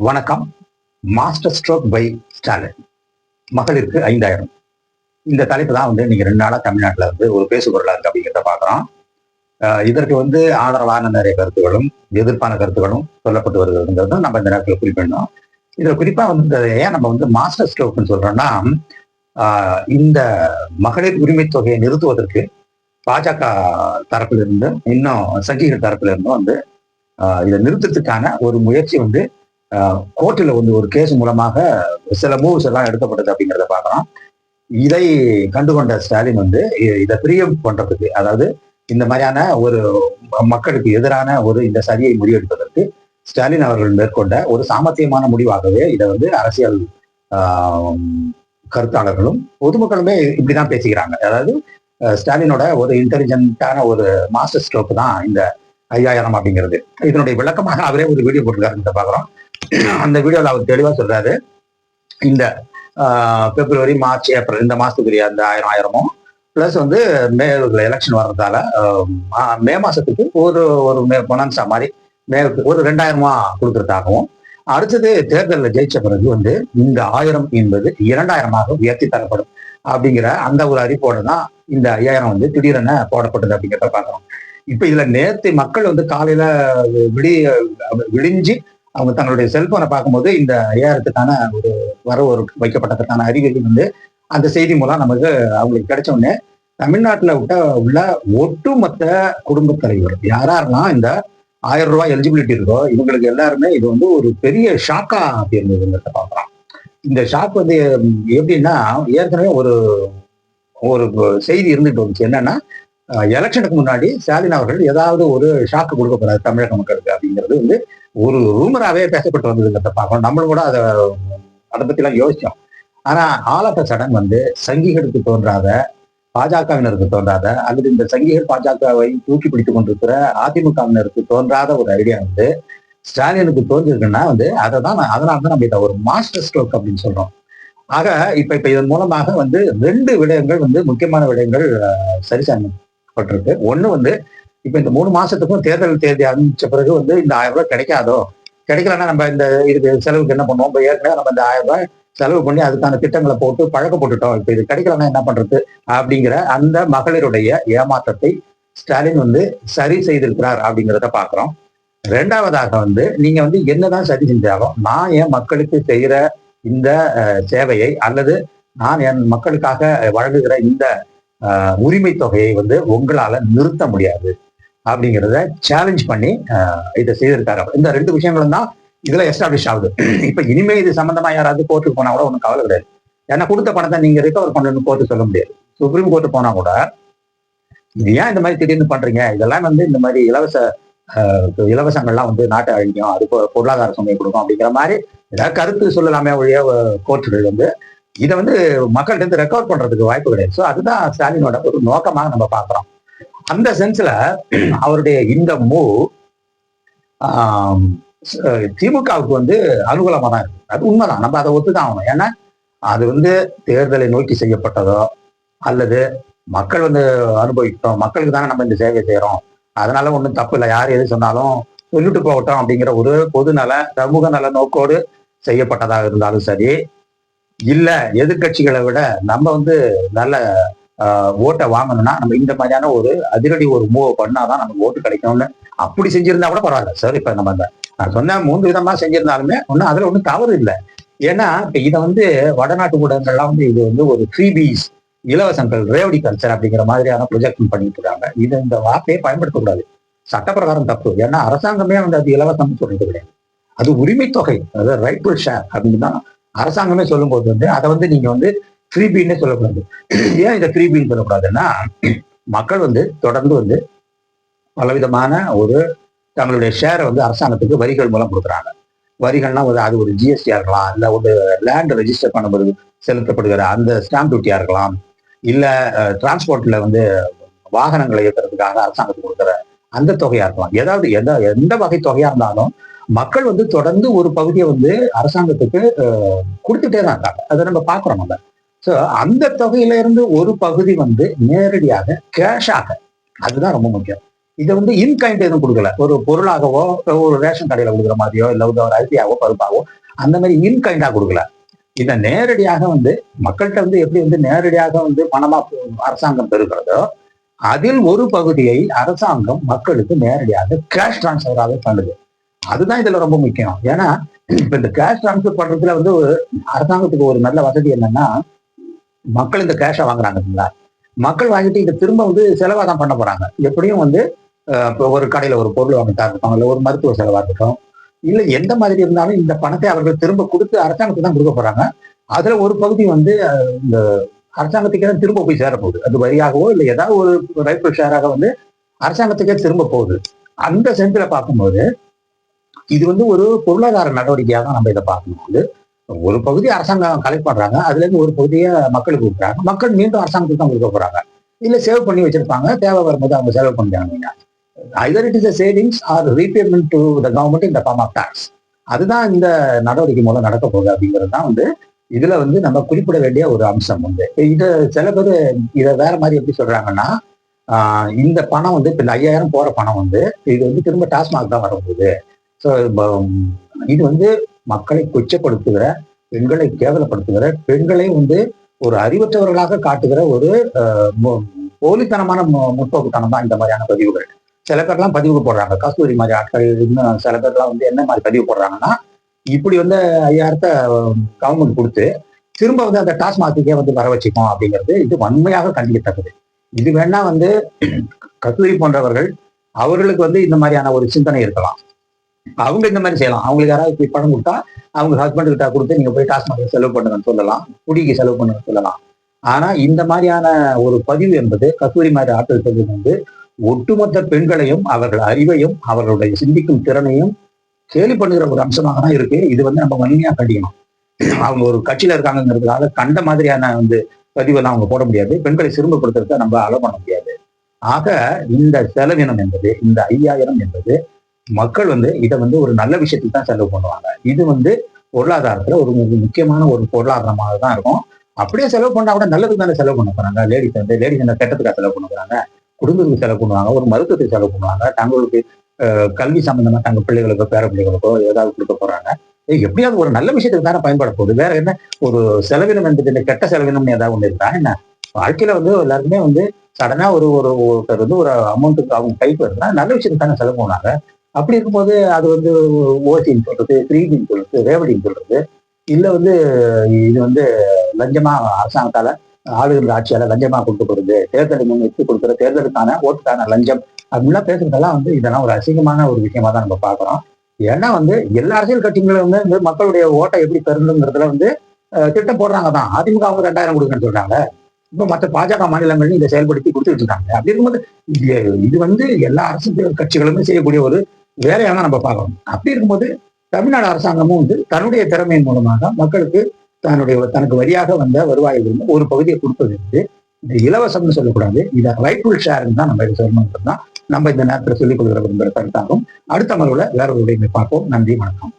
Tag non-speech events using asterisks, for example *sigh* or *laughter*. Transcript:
வணக்கம். Master stroke by Stalin மகளிருக்கு ஐந்தாயிரம். இந்த தலைப்பு தான் வந்து இன்னைக்கு ரெண்டு நாளா தமிழ்நாட்டில் வந்து ஒரு பேசுபொருளா இருக்கு அப்படிங்கிறத பார்க்குறோம். இதற்கு வந்து ஆதரவான நிறைய கருத்துகளும் எதிர்ப்பான கருத்துகளும் சொல்லப்பட்டு வருகிறதுங்கிறது நம்ம இந்த நேரத்தில் குறிப்பிடணும். இதுல குறிப்பா வந்து ஏன் நம்ம வந்து மாஸ்டர் ஸ்ட்ரோக்னு சொல்றோம்னா இந்த மகளிர் உரிமை தொகையை நிறுத்துவதற்கு பாஜக தரப்பிலிருந்து இன்னும் சங்கிகள் தரப்பிலிருந்தும் வந்து இதை நிறுத்தத்துக்கான ஒரு முயற்சி வந்து கோர்ட்டில் வந்து ஒரு கேஸ் மூலமாக சில மூவ்ஸ் எல்லாம் எடுக்கப்பட்டது அப்படிங்கிறத பார்க்கலாம் இதை கண்டுகொண்ட ஸ்டாலின் வந்து இதை பிரியம் பண்றதுக்கு அதாவது இந்த மாதிரியான ஒரு மக்களுக்கு எதிரான ஒரு இந்த சதியை முடிவெடுப்பதற்கு ஸ்டாலின் அவர்கள் மேற்கொண்ட ஒரு சாமர்த்தியமான முடிவாகவே இதை வந்து அரசியல் கருத்தாளர்களும் பொதுமக்களுமே இப்படிதான் பேசிக்கிறாங்க. அதாவது ஸ்டாலினோட ஒரு இன்டெலிஜென்ட்டான ஒரு மாஸ்டர் ஸ்ட்ரோக் தான் இந்த ஐயாயிரம் அப்படிங்கிறது. இதனுடைய விளக்கமாக அவரே ஒரு வீடியோ போட்டிருக்காரு பார்க்குறோம். அந்த வீடியோவில் அவர் தெளிவாக சொல்றாரு. இந்த ஆஹ், பிப்ரவரி மார்ச் ஏப்ரல் இந்த மாசத்துக்குரிய அந்த ஆயிரம் ஆயிரமும் பிளஸ் வந்து மே எலெக்ஷன் வர்றதால மா- மே மாசத்துக்கு ஒரு ஒரு மே பொனான்சா மாதிரி மே ஒரு ரெண்டாயிரமா கொடுக்கறதாகவும் அடுத்தது தேர்தலில் ஜெயிச்ச பிறகு வந்து இந்த ஆயிரம் என்பது இரண்டாயிரமாக உயர்த்தி தரப்படும் அப்படிங்கிற அந்த ஒரு அறிப்போடு தான் இந்த ஐயாயிரம் வந்து திடீரென போடப்பட்டது அப்படிங்கிறத பார்க்குறோம். இப்போ இதுல நேத்து மக்கள் வந்து காலையில விடி விடிஞ்சு அவங்க தங்களுடைய செல்போனை பார்க்கும்போது இந்த ஐயாயிரத்துக்கான ஒரு வரவு ஒரு வைக்கப்பட்டதற்கான அறிவியல் வந்து அந்த செய்தி மூலம் நமக்கு அவங்களுக்கு கிடைச்ச உடனே தமிழ்நாட்டில் விட்ட உள்ள ஒட்டுமொத்த குடும்ப தலைவர் யாரெல்லாம் இந்த ஆயிரம் ரூபாய் எலிஜிபிலிட்டி இருக்கோ இவங்களுக்கு எல்லாருமே இது வந்து ஒரு பெரிய ஷாக்கா இருந்ததுங்கிறத பார்க்கலாம் இந்த ஷாக் வந்து எப்படின்னா ஏற்கனவே ஒரு ஒரு செய்தி இருந்துட்டு வந்துச்சு. என்னன்னா எலெக்ஷனுக்கு முன்னாடி ஸ்டாலின் அவர்கள் ஏதாவது ஒரு ஷாக்கு கொடுக்க போறாரு தமிழக மக்களுக்கு அப்படிங்கிறது வந்து ஒரு ரூமராகவே பேசப்பட்டு வந்ததுங்கிறத பார்க்கணும் நம்மளும் கூட அதை அதை பற்றிலாம் யோசிச்சோம். ஆனால் ஆல் ஆஃப் சடன் வந்து சங்கிகளுக்கு தோன்றாத பாஜகவினருக்கு தோன்றாத அல்லது இந்த சங்கிகள் பாஜகவை தூக்கி பிடித்துக் கொண்டிருக்கிற அதிமுகவினருக்கு தோன்றாத ஒரு ஐடியா வந்து ஸ்டாலினுக்கு தோன்றிருக்குன்னா வந்து அதை தான் அதனால தான் நம்ம இதை ஒரு மாஸ்டர் ஸ்ட்ரோக் அப்படின்னு சொல்றோம். ஆக இப்ப இப்ப இதன் மூலமாக வந்து ரெண்டு விடயங்கள் வந்து முக்கியமான விடயங்கள் சரி செய்யப்பட்டிருக்கு ஒண்ணு வந்து இப்ப இந்த மூணு மாசத்துக்கும் தேர்தல் தேதி அறிவிச்ச பிறகு வந்து இந்த ஆயிரம் ரூபாய் கிடைக்காதோ? கிடைக்கலன்னா நம்ம இந்த இதுக்கு செலவுக்கு என்ன பண்ணுவோம்? ஏற்கனவே நம்ம இந்த ஆயிரம் ரூபாய் செலவு பண்ணி அதுக்கான திட்டங்களை போட்டு பழக்க போட்டுட்டோம் இப்ப இது கிடைக்கலன்னா என்ன பண்றது? அப்படிங்கிற அந்த மகளிருடைய ஏமாற்றத்தை ஸ்டாலின் வந்து சரி செய்திருக்கிறார் அப்படிங்கிறத பாக்குறோம். ரெண்டாவதாக வந்து நீங்க வந்து என்னதான் சரி செஞ்சாலும் நான் என் மக்களுக்கு செய்யற இந்த சேவையை அல்லது நான் என் மக்களுக்காக வழங்குகிற இந்த உரிமை தொகையை வந்து உங்களால நிறுத்த முடியாது. அப்படிங்கிறத சேலஞ்ச் பண்ணி இதை செய்திருக்காரு இந்த ரெண்டு விஷயங்களும் தான் இதுல எஸ்டாப்ளிஷ் ஆகுது. *clears throat* இப்ப இனிமே இது சம்பந்தமா யாராவது கோர்ட்டுக்கு போனா கூட ஒன்றும் கவலை கிடையாது. ஏன்னா கொடுத்த பணத்தை நீங்க ரிகவர் பண்ணணும்னு கோர்ட்டு சொல்ல முடியாது. சுப்ரீம் கோர்ட்டு போனா கூட இது ஏன் இந்த மாதிரி திடீர்னு பண்றீங்க? இதெல்லாம் வந்து இந்த மாதிரி இலவச இலவசங்கள்லாம் வந்து நாட்டை அழிக்கும். அது பொருளாதார சுமையை கொடுக்கும் அப்படிங்கிற மாதிரி ஏதாவது கருத்து சொல்லலாமே ஒழிய கோர்ட்டுகள் வந்து இதை வந்து மக்கள்கிட்ட இருந்து ரெக்கவர் பண்றதுக்கு வாய்ப்பு கிடையாது. ஸோ அதுதான் ஸ்டாலினோட ஒரு நோக்கமாக நம்ம பார்க்குறோம். அந்த சென்ஸ்ல அவருடைய இந்த மூவ் திமுகவுக்கு வந்து அனுகூலமா தான் இருக்கு. அது உண்மைதான். நம்ம அதை ஒத்துதான் ஆகணும். ஏன்னா அது வந்து தேர்தலை நோக்கி செய்யப்பட்டதோ அல்லது மக்கள் வந்து அனுபவிக்கிட்டோம் மக்களுக்கு தானே நம்ம இந்த சேவை செய்யறோம். அதனால ஒன்றும் தப்பு இல்லை. யார் எது சொன்னாலும் சொல்லிட்டு போகட்டும் அப்படிங்கிற ஒரு பொது நல சமூக நல நோக்கோடு செய்யப்பட்டதாக இருந்தாலும் சரி இல்லை எதிர்க்கட்சிகளை விட நம்ம வந்து நல்ல ஓட்டை வாங்கணும்னா நம்ம இந்த மாதிரியான ஒரு அதிரடி ஒரு மூவ் பண்ணாதான் நமக்கு ஓட்டு கிடைக்கும்னு அப்படி செஞ்சிருந்தா கூட பரவாயில்ல. சார் இப்ப நம்ம அந்த நான் சொன்ன மூன்று விதமா செஞ்சிருந்தாலுமே ஒன்றும் அதுல ஒன்றும் தவறு இல்லை. ஏன்னா இப்ப இதை வந்து வடநாட்டு ஊடகங்கள்லாம் வந்து இது வந்து ஒரு ஃப்ரீபீஸ் இலவசங்கள் ரேவடி கல்ச்சர் அப்படிங்கிற மாதிரியான ப்ரொஜெக்ட் பண்ணிட்டு இருக்காங்க. இது இந்த வார்த்தையை பயன்படுத்தக்கூடாது. சட்டப்பிரகாரம் தப்பு. ஏன்னா அரசாங்கமே வந்து அது இலவசம்னு சொல்றது கிடையாது. அது உரிமை தொகை அதாவது ரைட் டு ஷேர் அப்படின்னு தான் அரசாங்கமே சொல்லும்போது வந்து அதை வந்து நீங்க வந்து ஃப்ரீபீன்னே சொல்லக்கூடாது. ஏன் இதை ஃப்ரீபீன்னு சொல்லக்கூடாதுன்னா மக்கள் வந்து தொடர்ந்து வந்து பலவிதமான ஒரு தங்களுடைய ஷேரை வந்து அரசாங்கத்துக்கு வரிகள் மூலம் கொடுக்குறாங்க. வரிகள்னா ஒரு அது ஒரு ஜிஎஸ்டியா இருக்கலாம் இல்லை ஒரு லேண்ட் ரெஜிஸ்டர் பண்ணும்போது செலுத்தப்படுகிற அந்த ஸ்டாம்ப் டியூட்டியா இருக்கலாம் இல்லை டிரான்ஸ்போர்ட்ல வந்து வாகனங்களை இயக்கிறதுக்காக அரசாங்கத்துக்கு கொடுக்குற அந்த தொகையா இருக்கலாம். ஏதாவது எந்த எந்த வகை தொகையா இருந்தாலும் மக்கள் வந்து தொடர்ந்து ஒரு பகுதியை வந்து அரசாங்கத்துக்கு கொடுத்துட்டே தான் இருக்காங்க. அதை நம்ம பார்க்குறோம் நம்ம. ஸோ அந்த தொகையில இருந்து ஒரு பகுதி வந்து நேரடியாக கேஷாக அதுதான் ரொம்ப முக்கியம். இதை வந்து இன்கைண்ட் எதுவும் கொடுக்கல. ஒரு பொருளாகவோ ஒரு ரேஷன் கடையில கொடுக்குற மாதிரியோ இல்லை வந்து ஒரு அரிசியாகவோ பருப்பாகவோ அந்த மாதிரி இன்கைண்டா கொடுக்கல. இதை நேரடியாக வந்து மக்கள்கிட்ட வந்து எப்படி வந்து நேரடியாக வந்து பணமா அரசாங்கம் பெறுகிறதோ அதில் ஒரு பகுதியை அரசாங்கம் மக்களுக்கு நேரடியாக கேஷ் டிரான்ஸ்ஃபராக பண்ணுது அதுதான் இதுல ரொம்ப முக்கியம். ஏன்னா இப்ப இந்த கேஷ் டிரான்ஸ்ஃபர் பண்றதுல வந்து ஒரு அரசாங்கத்துக்கு ஒரு நல்ல வசதி என்னன்னா மக்கள் இந்த கேஷை வாங்குறாங்க இல்லைங்களா? மக்கள் வாங்கிட்டு இதை திரும்ப வந்து செலவாக தான் பண்ண போறாங்க. எப்படியும் வந்து இப்போ ஒரு கடையில ஒரு பொருள் வாங்கிட்டா இருக்கட்டும் இல்லை ஒரு மருத்துவ செலவாக இருக்கட்டும் இல்லை எந்த மாதிரி இருந்தாலும் இந்த பணத்தை அவர்கள் திரும்ப கொடுத்து அரசாங்கத்துக்கு தான் கொடுக்க போறாங்க. அதுல ஒரு பகுதி வந்து இந்த அரசாங்கத்துக்கே தான் திரும்ப போய் சேரப்போகுது அது வரியாகவோ இல்லை ஏதாவது ஒரு ரைஃபிள் ஷேராக வந்து அரசாங்கத்துக்கே திரும்ப போகுது. அந்த சென்ஸ்ல பார்க்கும்போது இது வந்து ஒரு பொருளாதார நடவடிக்கையாக தான் நம்ம இதை பார்க்கும்போது ஒரு பகுதி அரசாங்கம் கலெக்ட் பண்றாங்க அதுல இருந்து ஒரு பகுதியை மக்களுக்கு கொடுக்குறாங்க. மக்கள் மீண்டும் அரசாங்கத்துக்கு தான் கொடுக்க போறாங்க. இல்ல சேவ் பண்ணி வச்சிருப்பாங்க. தேவை வரும்போது அவங்க செலவு பண்ணிட்டாங்க either it is a savings or repayment to the government இந்த ஃபார்ம் ஆஃப் டாக்ஸ் அதுதான் இந்த நடவடிக்கை மூலம் நடக்க போகுது அப்படிங்கிறது தான் வந்து இதுல வந்து நம்ம குறிப்பிட வேண்டிய ஒரு அம்சம் வந்து. இது சில பேர் இதை வேற மாதிரி எப்படி சொல்றாங்கன்னா இந்த பணம் வந்து இப்போ இந்த ஐயாயிரம் போற பணம் வந்து இது வந்து திரும்ப டாஸ்மாக் தான் வரும்போது ஸோ இது வந்து மக்களை கொச்சப்படுத்துகிற பெண்களை கேவலப்படுத்துகிற பெண்களை வந்து ஒரு அறிவற்றவர்களாக காட்டுகிற ஒரு போலித்தனமான மு- முற்போக்குத்தனம் தான் இந்த மாதிரியான பதிவுகள். சில பேர்லாம் பதிவு போடுறாங்க. கஸ்தூரி மாதிரி ஆட்கள் இன்னும் சில பேர்லாம் வந்து என்ன மாதிரி பதிவு போடுறாங்கன்னா இப்படி வந்து ஐயாயிரத்தை கவர்மெண்ட் கொடுத்து திரும்ப வந்து அந்த டாஸ்மாக்குக்கே வந்து வர வச்சுக்கோம் அப்படிங்கிறது இது வன்மையாக கண்டிக்கத்தக்கது. இது வேணா வந்து கஸ்தூரி போன்றவர்கள் அவர்களுக்கு வந்து இந்த மாதிரியான ஒரு சிந்தனை இருக்கலாம். அவங்க இந்த மாதிரி செய்யலாம். அவங்களுக்கு யாராவது போய் பணம் கொடுத்தா அவங்க ஹஸ்பண்ட் கிட்ட கொடுத்து நீங்க போய் டாஸ்மாக் செலவு பண்ணுங்கன்னு சொல்லலாம். குடிக்கு செலவு பண்ணுங்க சொல்லலாம். ஆனா இந்த மாதிரியான ஒரு பதிவு என்பது கஸ்தூரி மாதிரி ஆற்றல் பதிவு வந்து ஒட்டுமொத்த பெண்களையும் அவர்கள் அறிவையும் அவர்களுடைய சிந்திக்கும் திறனையும் கேலி பண்ணுகிற ஒரு அம்சமாக தான் இருக்கு. இது வந்து நம்ம வலிமையா கண்டிக்கணும். அவங்க ஒரு கட்சியில இருக்காங்கிறதுக்காக கண்ட மாதிரியான வந்து பதிவெல்லாம் அவங்க போட முடியாது. பெண்களை சிறுமப்படுத்துறத நம்ம அலோ பண்ண முடியாது. ஆக இந்த செலவினம் என்பது இந்த ஐயாயிரம் என்பது மக்கள் வந்து இதை வந்து ஒரு நல்ல விஷயத்துக்கு தான் செலவு பண்ணுவாங்க. இது வந்து பொருளாதாரத்துல ஒரு முக்கியமான ஒரு பொருளாதாரமாக தான் இருக்கும். அப்படியே செலவு பண்ணா கூட நல்லதுக்கு தானே செலவு பண்ண போறாங்க. லேடிஸ் வந்து லேடிஸ் என்ன கெட்டத்துக்காக செலவு பண்ண போறாங்க? குடும்பத்துக்கு செலவு பண்ணுவாங்க. ஒரு மருத்துவத்துக்கு செலவு பண்ணுவாங்க. தங்களுக்கு கல்வி சம்பந்தமா தங்க பிள்ளைகளுக்கோ பேர பிள்ளைகளுக்கோ ஏதாவது கொடுக்க போறாங்க. எப்படியாவது ஒரு நல்ல விஷயத்துக்கு தானே பயன்பட போகுது. வேற என்ன? ஒரு செலவினம் என்பது கெட்ட செலவினம்னு ஏதாவது ஒண்ணு இருக்கா? என்ன? வாழ்க்கையில வந்து எல்லாருக்குமே வந்து சடனா ஒரு ஒரு ஒருத்தர் வந்து ஒரு அமௌண்ட்டுக்கு அவங்க கைக்கு வருதுன்னா நல்ல விஷயத்துக்கு தானே செலவு பண்ணுவாங்க. அப்படி இருக்கும்போது அது வந்து ஓசின்னு சொல்றது த்ரீடின்னு சொல்றது ரேவடின்னு சொல்றது. இல்லை வந்து இது வந்து லஞ்சமா அரசாங்கத்தால ஆளுநர் ஆட்சியால லஞ்சமா கொடுக்கப்படுது தேர்தலை முன்னிட்டு கொடுக்குற தேர்தலுக்கான ஓட்டுக்கான லஞ்சம் அப்படின்லாம் பேசுறதெல்லாம் வந்து இதெல்லாம் ஒரு அசிங்கமான ஒரு விஷயமா தான் நம்ம பாக்குறோம் ஏன்னா வந்து எல்லா அரசியல் கட்சிகளும் வந்து மக்களுடைய ஓட்டை எப்படி பெறணுங்கிறதுல வந்து திட்டம் போடுறாங்க தான். அதிமுக அவங்க ரெண்டாயிரம் கொடுக்குன்னு சொல்றாங்க. இப்போ மற்ற பாஜக மாநிலங்களையும் இதை செயல்படுத்தி கொடுத்துட்டு இருக்காங்க. அப்படி இருக்கும்போது இது இது வந்து எல்லா அரசியல் கட்சிகளுமே செய்யக்கூடிய ஒரு வேலையாக தான் நம்ம பார்க்கணும். அப்படி இருக்கும்போது தமிழ்நாடு அரசாங்கமும் வந்து தன்னுடைய திறமையின் மூலமாக மக்களுக்கு தன்னுடைய தனக்கு வரியாக வந்த வருவாயிலிருந்து ஒரு பகுதியை கொடுப்பது வந்து இது இலவசம்னு சொல்லக்கூடாது. இதை ரைட்ஃபுல் ஷேர்னு தான் நம்ம இதை சொல்லணுங்கிறது தான் நம்ம இந்த நேரத்தில் சொல்லிக் கொள்கிற விரும்புகிற கருத்தாகும். அடுத்த மறுவில் வேற ஒரு உடைமை பார்ப்போம். நன்றி வணக்கம்.